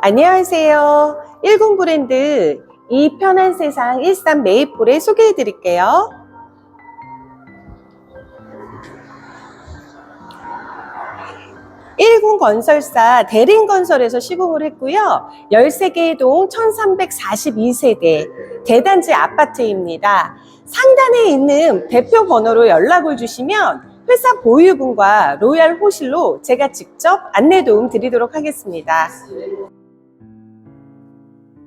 안녕하세요. 10 브랜드 이 편한 세상 일산 메이플에 소개해 드릴게요. 일군 건설사 대림 건설에서 시공을 했고요. 13개의 동 1342세대 대단지 아파트입니다. 상단에 있는 대표 번호로 연락을 주시면 회사 보유분과 로얄 호실로 제가 직접 안내 도움 드리도록 하겠습니다.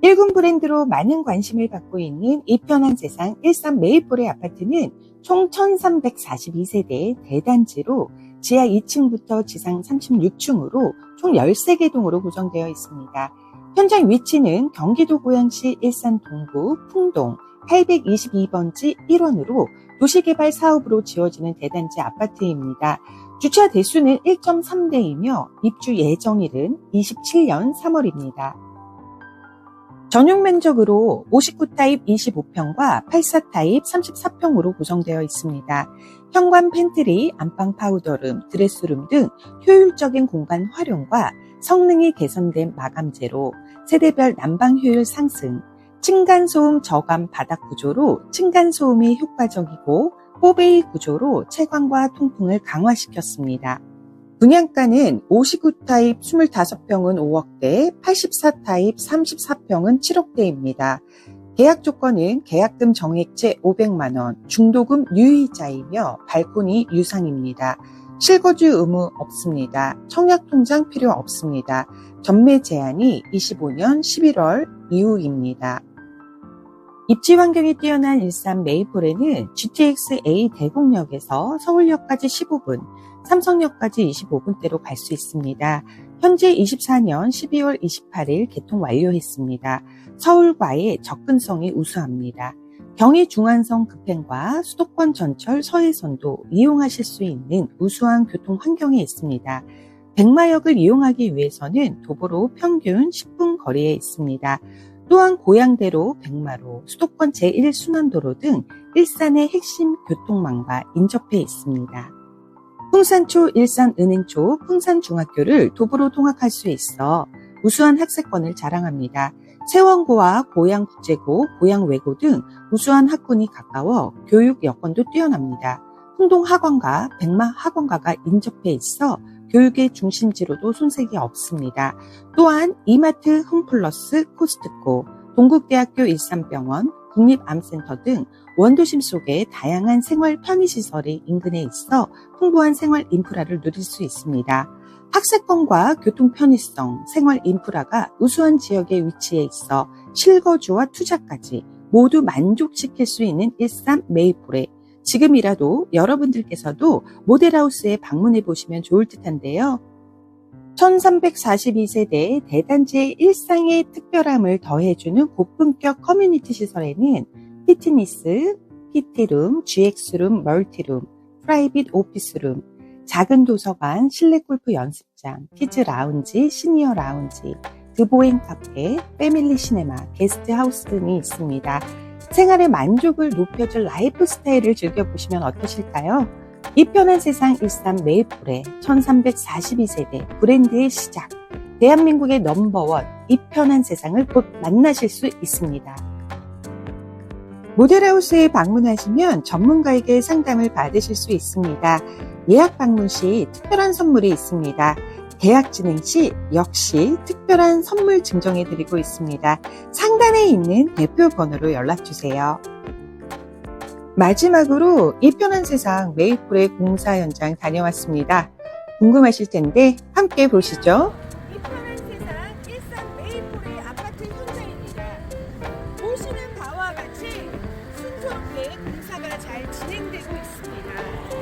1군 브랜드로 많은 관심을 받고 있는 이 편한 세상 일산 메이플의 아파트는 총 1342세대의 대단지로 지하 2층부터 지상 36층으로 총 13개 동으로 구성되어 있습니다. 현장 위치는 경기도 고양시 일산 동구 풍동 822번지 1원으로 도시개발 사업으로 지어지는 대단지 아파트입니다. 주차 대수는 1.3대이며 입주 예정일은 27년 3월입니다. 전용 면적으로 59타입 25평과 84타입 34평으로 구성되어 있습니다. 현관 팬트리, 안방 파우더룸, 드레스룸 등 효율적인 공간 활용과 성능이 개선된 마감재로 세대별 난방 효율 상승, 층간소음 저감 바닥 구조로 층간소음이 효과적이고 뽀베이 구조로 채광과 통풍을 강화시켰습니다. 분양가는 59타입 25평은 5억대, 84타입 34평은 7억대입니다. 계약 조건은 계약금 정액제 500만원, 중도금 유의자이며 발코니 유상입니다. 실거주 의무 없습니다. 청약통장 필요 없습니다. 전매 제한이 25년 11월 이후입니다. 입지 환경이 뛰어난 일산 메이플에는 GTX-A 대곡역에서 서울역까지 15분, 삼성역까지 25분대로 갈 수 있습니다. 현재 24년 12월 28일 개통 완료했습니다. 서울과의 접근성이 우수합니다. 경의 중안성 급행과 수도권 전철 서해선도 이용하실 수 있는 우수한 교통 환경에 있습니다. 백마역을 이용하기 위해서는 도보로 평균 10분 거리에 있습니다. 또한 고양대로, 백마로, 수도권 제1순환도로 등 일산의 핵심 교통망과 인접해 있습니다. 풍산초 일산은행초 풍산중학교를 도보로 통학할 수 있어 우수한 학세권을 자랑합니다. 세원고와 고양국제고, 고양외고 등 우수한 학군이 가까워 교육 여건도 뛰어납니다. 홍동학원과 백마학원가가 인접해 있어 교육의 중심지로도 손색이 없습니다. 또한 이마트 홈플러스 코스트코, 동국대학교 일산병원, 국립암센터 등 원도심 속에 다양한 생활 편의시설이 인근에 있어 풍부한 생활 인프라를 누릴 수 있습니다. 학세권과 교통 편의성, 생활 인프라가 우수한 지역에 위치해 있어 실거주와 투자까지 모두 만족시킬 수 있는 일산 메이플에 지금이라도 여러분들께서도 모델하우스에 방문해 보시면 좋을 듯한데요. 1342세대 대단지의 일상의 특별함을 더해주는 고품격 커뮤니티 시설에는 피트니스, PT룸, GX룸, 멀티룸, 프라이빗 오피스룸, 작은 도서관, 실내 골프 연습장, 키즈 라운지, 시니어 라운지, 드보잉 카페, 패밀리 시네마, 게스트 하우스 등이 있습니다. 생활의 만족을 높여줄 라이프 스타일을 즐겨보시면 어떠실까요? 이 편한 세상 일산 메이플의 1342세대 브랜드의 시작. 대한민국의 넘버원 이 편한 세상을 곧 만나실 수 있습니다. 모델하우스에 방문하시면 전문가에게 상담을 받으실 수 있습니다. 예약 방문 시 특별한 선물이 있습니다. 계약 진행 시 역시 특별한 선물 증정해 드리고 있습니다. 상단에 있는 대표 번호로 연락 주세요. 마지막으로 이 편한 세상 메이플의 공사 현장 다녀왔습니다. 궁금하실 텐데 함께 보시죠. 같이 순조롭게 공사가 잘 진행되고 있습니다.